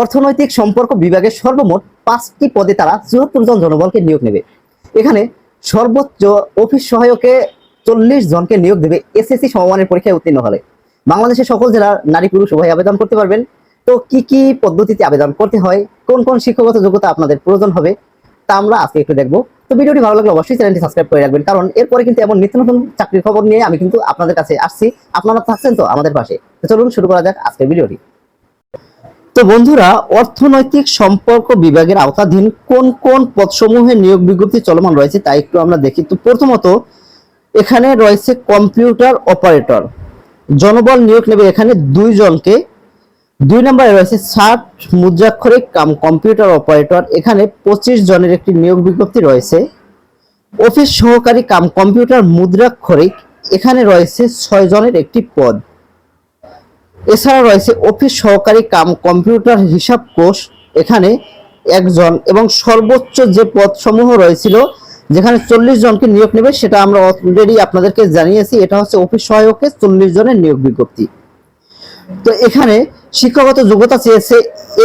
অর্থনৈতিক সম্পর্ক বিভাগের সর্বমোট পাঁচটি পদে তারা চুয়াত্তর জন জনবলকে নিয়োগ নেবে। এখানে সর্বোচ্চ অফিস সহায়কে চল্লিশ জনকে নিয়োগ দেবে এসএসসি সমমানের পরীক্ষায় উত্তীর্ণ হলে। বাংলাদেশের সকল জেলার নারী পুরুষ উভয় আবেদন করতে পারবেন। তো কি কি পদ্ধতিতে আবেদন করতে হয়? কোন কোন শিক্ষাগত যোগ্যতা আপনাদের প্রয়োজন হবে? তা আমরা আজকে একটু দেখব। তো ভিডিওটি ভালো লাগলে অবশ্যই চ্যানেলটি সাবস্ক্রাইব করে রাখবেন। কারণ এরপরে কিন্তু এমন নিত্য নতুন চাকরির খবর নিয়ে আমি কিন্তু আপনাদের কাছে আসছি। আপনারা থাকছেন তো আমাদের পাশে। চলুন শুরু করা যাক আজকের ভিডিওটি। তো বন্ধুরা, অর্থনৈতিক সম্পর্ক বিভাগের আওতাধীন কোন কোন পদসমূহে নিয়োগ বিজ্ঞপ্তি চলমান রয়েছে তা একটু আমরা দেখি। তো প্রথমত, এখানে রয়েছে কম্পিউটার অপারেটর। জনবল নিয়োগ নেবে এখানে দুইজনকে। দুই নম্বরে রয়েছে ষাট মুদ্রাক্ষরিক কাম কম্পিউটার অপারেটর। এখানে পঁচিশ জনের একটি নিয়োগ বিজ্ঞপ্তি রয়েছে। অফিস সহকারী কাম কম্পিউটার মুদ্রাক্ষরিক। এখানে রয়েছে ছয় জনের একটি পদ। এছাড়া রয়েছে অফিস সহকারী কাম, কম্পিউটার, হিসাব কোষ এখানে একজন এবং সর্বোচ্চ যে পদসমূহ রয়েছিল, যেখানে চল্লিশ জনকে নিয়োগ নেবে সেটা আমরা অলরেডি আপনাদেরকে জানিয়েছি, এটা হচ্ছে অফিস সহায়কে চল্লিশ জনের নিয়োগ বিজ্ঞপ্তি। তো এখানে শিক্ষাগত যোগ্যতা চেয়েছে,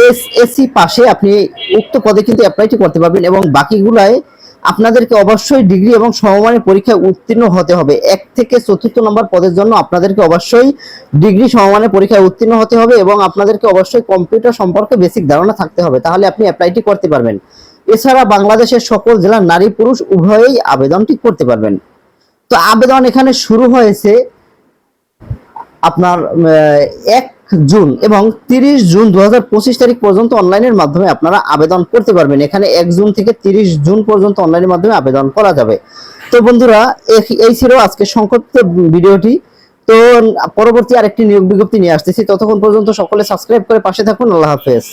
এস এসসি পাশে আপনি উক্ত পদে কিন্তু অ্যাপ্লাইটি করতে পারবেন এবং বাকিগুলায় আপনাদেরকে অবশ্যই ডিগ্রি এবং সমমানের পরীক্ষায় উত্তীর্ণ হতে হবে। এক থেকে চতুর্থ নম্বর পদের জন্য আপনাদেরকে অবশ্যই ডিগ্রি সমমানের পরীক্ষায় উত্তীর্ণ হতে হবে এবং আপনাদেরকে অবশ্যই কম্পিউটার সম্পর্কে বেসিক ধারণা থাকতে হবে, তাহলে আপনি অ্যাপ্লাইটি করতে পারবেন। এছাড়া বাংলাদেশের সকল জেলার নারী পুরুষ উভয়েই আবেদনটি করতে পারবেন। তো আবেদন এখানে শুরু হয়েছে আপনার এক জুন এবং তিরিশ জুন দুহাজার পঁচিশ তারিখ পর্যন্ত অনলাইনের মাধ্যমে আপনারা আবেদন করতে পারবেন। এখানে এক জুন থেকে তিরিশ জুন পর্যন্ত অনলাইনের মাধ্যমে আবেদন করা যাবে। তো বন্ধুরা, এই ছিল আজকে সংক্ষিপ্ত ভিডিওটি। তো পরবর্তী আরেকটি নিয়োগ বিজ্ঞপ্তি নিয়ে আসতেছি। ততক্ষণ পর্যন্ত সকলে সাবস্ক্রাইব করে পাশে থাকুন। আল্লাহ হাফেজ।